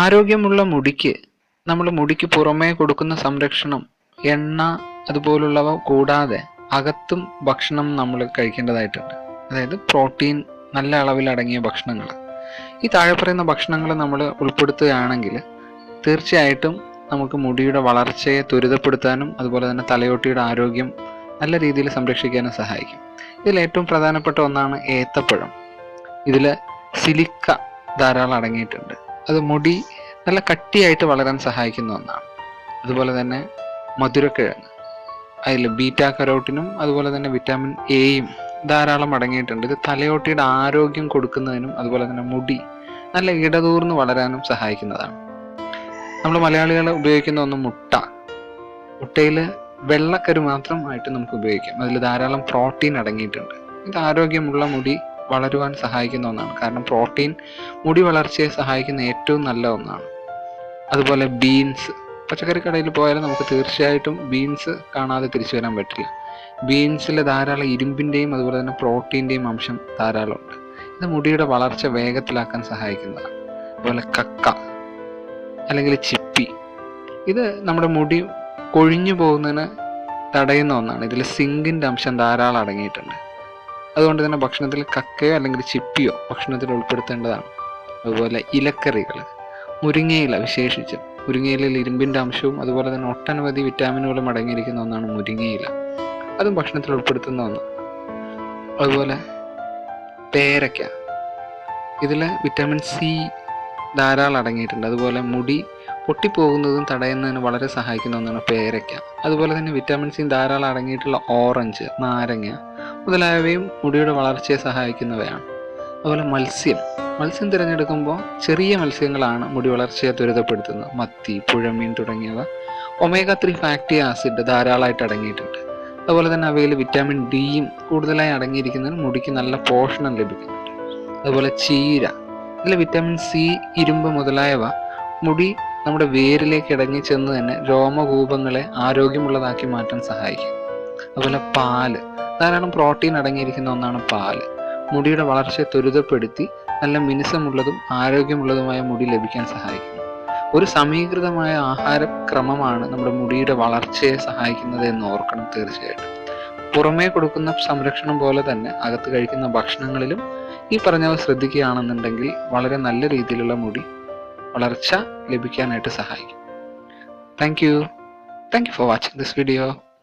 ആരോഗ്യമുള്ള മുടിക്ക് നമ്മൾ മുടിക്ക് പുറമേ കൊടുക്കുന്ന സംരക്ഷണം എണ്ണ അതുപോലുള്ളവ കൂടാതെ അകത്തും ഭക്ഷണം നമ്മൾ കഴിക്കേണ്ടതായിട്ടുണ്ട്. അതായത് പ്രോട്ടീൻ നല്ല അളവിൽ അടങ്ങിയ ഭക്ഷണങ്ങൾ ഈ താഴെ പറയുന്ന ഭക്ഷണങ്ങൾ നമ്മൾ ഉൾപ്പെടുത്തുകയാണെങ്കിൽ തീർച്ചയായിട്ടും നമുക്ക് മുടിയുടെ വളർച്ചയെ ത്വരിതപ്പെടുത്താനും അതുപോലെ തന്നെ തലയോട്ടിയുടെ ആരോഗ്യം നല്ല രീതിയിൽ സംരക്ഷിക്കാനും സഹായിക്കും. ഇതിൽ ഏറ്റവും പ്രധാനപ്പെട്ട ഒന്നാണ് ഏത്തപ്പഴം. ഇതിൽ സിലിക്ക ധാരാളം അടങ്ങിയിട്ടുണ്ട്. അത് മുടി നല്ല കട്ടിയായിട്ട് വളരാൻ സഹായിക്കുന്ന ഒന്നാണ്. അതുപോലെ തന്നെ മധുരക്കിഴങ്ങ്. അതിൽ ബീറ്റാ കരോട്ടിനും അതുപോലെ തന്നെ വിറ്റാമിൻ എയും ധാരാളം അടങ്ങിയിട്ടുണ്ട്. ഇത് തലയോട്ടിയുടെ ആരോഗ്യം കൊടുക്കുന്നതിനും അതുപോലെ തന്നെ മുടി നല്ല ഇടതൂർന്ന് വളരാനും സഹായിക്കുന്നതാണ്. നമ്മൾ മലയാളികൾ ഉപയോഗിക്കുന്ന ഒന്ന് മുട്ട. മുട്ടയിൽ വെള്ളക്കരു മാത്രമായിട്ട് നമുക്ക് ഉപയോഗിക്കാം. അതിൽ ധാരാളം പ്രോട്ടീൻ അടങ്ങിയിട്ടുണ്ട്. ഇത് ആരോഗ്യമുള്ള മുടി വളരുവാൻ സഹായിക്കുന്ന ഒന്നാണ്. കാരണം പ്രോട്ടീൻ മുടി വളർച്ചയെ സഹായിക്കുന്ന ഏറ്റവും നല്ല ഒന്നാണ്. അതുപോലെ ബീൻസ് പച്ചക്കറി കടയിൽ പോയാൽ നമുക്ക് തീർച്ചയായിട്ടും ബീൻസ് കാണാതെ തിരിച്ചു വരാൻ പറ്റില്ല. ബീൻസിൽ ധാരാളം ഇരുമ്പിന്റെയും അതുപോലെ തന്നെ പ്രോട്ടീന്റെയും അംശം ധാരാളമുണ്ട്. ഇത് മുടിയുടെ വളർച്ച വേഗത്തിലാക്കാൻ സഹായിക്കുന്നതാണ്. അതുപോലെ കക്ക അല്ലെങ്കിൽ ചിപ്പി. ഇത് നമ്മുടെ മുടി കൊഴിഞ്ഞു പോകുന്നതിന് തടയുന്ന ഒന്നാണ്. ഇതിൽ സിങ്കിന്റെ അംശം ധാരാളം അടങ്ങിയിട്ടുണ്ട്. അതുകൊണ്ട് തന്നെ ഭക്ഷണത്തിൽ കക്കയോ അല്ലെങ്കിൽ ചിപ്പിയോ ഭക്ഷണത്തിൽ ഉൾപ്പെടുത്തേണ്ടതാണ്. അതുപോലെ ഇലക്കറികൾ മുരിങ്ങയില വിശേഷിച്ചും മുരിങ്ങയിലയിൽ ഇരുമ്പിന്റെ അംശവും അതുപോലെ തന്നെ ഒട്ടനവധി വിറ്റാമിനുകളും അടങ്ങിയിരിക്കുന്ന ഒന്നാണ് മുരിങ്ങയില. അതും ഭക്ഷണത്തിൽ ഉൾപ്പെടുത്തുന്ന ഒന്ന്. അതുപോലെ പേരയ്ക്ക ഇതിൽ വിറ്റാമിൻ സി ധാരാളം അടങ്ങിയിട്ടുണ്ട്. അതുപോലെ മുടി പൊട്ടിപ്പോകുന്നതും തടയുന്നതിന് വളരെ സഹായിക്കുന്ന ഒന്നാണ് പേരയ്ക്ക അതുപോലെ തന്നെ വിറ്റാമിൻ സി ധാരാളം അടങ്ങിയിട്ടുള്ള ഓറഞ്ച് നാരങ്ങ മുതലായവയും മുടിയുടെ വളർച്ചയെ സഹായിക്കുന്നവയാണ്. അതുപോലെ മത്സ്യം. മത്സ്യം തിരഞ്ഞെടുക്കുമ്പോൾ ചെറിയ മത്സ്യങ്ങളാണ് മുടി വളർച്ചയെ ത്വരിതപ്പെടുത്തുന്നത്. മത്തി പുഴമീൻ തുടങ്ങിയവ ഒമേഗ ത്രീ ഫാക്ടി ആസിഡ് ധാരാളമായിട്ട് അടങ്ങിയിട്ടുണ്ട്. അതുപോലെ തന്നെ അവയിൽ വിറ്റാമിൻ ഡിയും കൂടുതലായി അടങ്ങിയിരിക്കുന്നതിന് മുടിക്ക് നല്ല പോഷണം ലഭിക്കുന്നുണ്ട്. അതുപോലെ ചീര. ഇതിൽ വിറ്റാമിൻ സി ഇരുമ്പ് മുതലായവ മുടി നമ്മുടെ വേരിലേക്ക് ഇടങ്ങി ചെന്ന് തന്നെ രോമകൂപങ്ങളെ ആരോഗ്യമുള്ളതാക്കി മാറ്റാൻ സഹായിക്കും. അതുപോലെ പാൽ. ധാരാളം പ്രോട്ടീൻ അടങ്ങിയിരിക്കുന്ന ഒന്നാണ് പാൽ. മുടിയുടെ വളർച്ചയെ ത്വരിതപ്പെടുത്തി നല്ല മിനുസമുള്ളതും ആരോഗ്യമുള്ളതുമായ മുടി ലഭിക്കാൻ സഹായിക്കുന്നു. ഒരു സമീകൃതമായ ആഹാരക്രമമാണ് നമ്മുടെ മുടിയുടെ വളർച്ചയെ സഹായിക്കുന്നത് എന്ന് ഓർക്കണം തീർച്ചയായിട്ടും. പുറമേ കൊടുക്കുന്ന സംരക്ഷണം പോലെ തന്നെ അകത്ത് കഴിക്കുന്ന ഭക്ഷണങ്ങളിലും ഈ പറഞ്ഞവ ശ്രദ്ധിക്കുകയാണെന്നുണ്ടെങ്കിൽ വളരെ നല്ല രീതിയിലുള്ള മുടി വളർച്ച ലഭിക്കാനായിട്ട് സഹായിക്കും. Thank you thank you for watching this video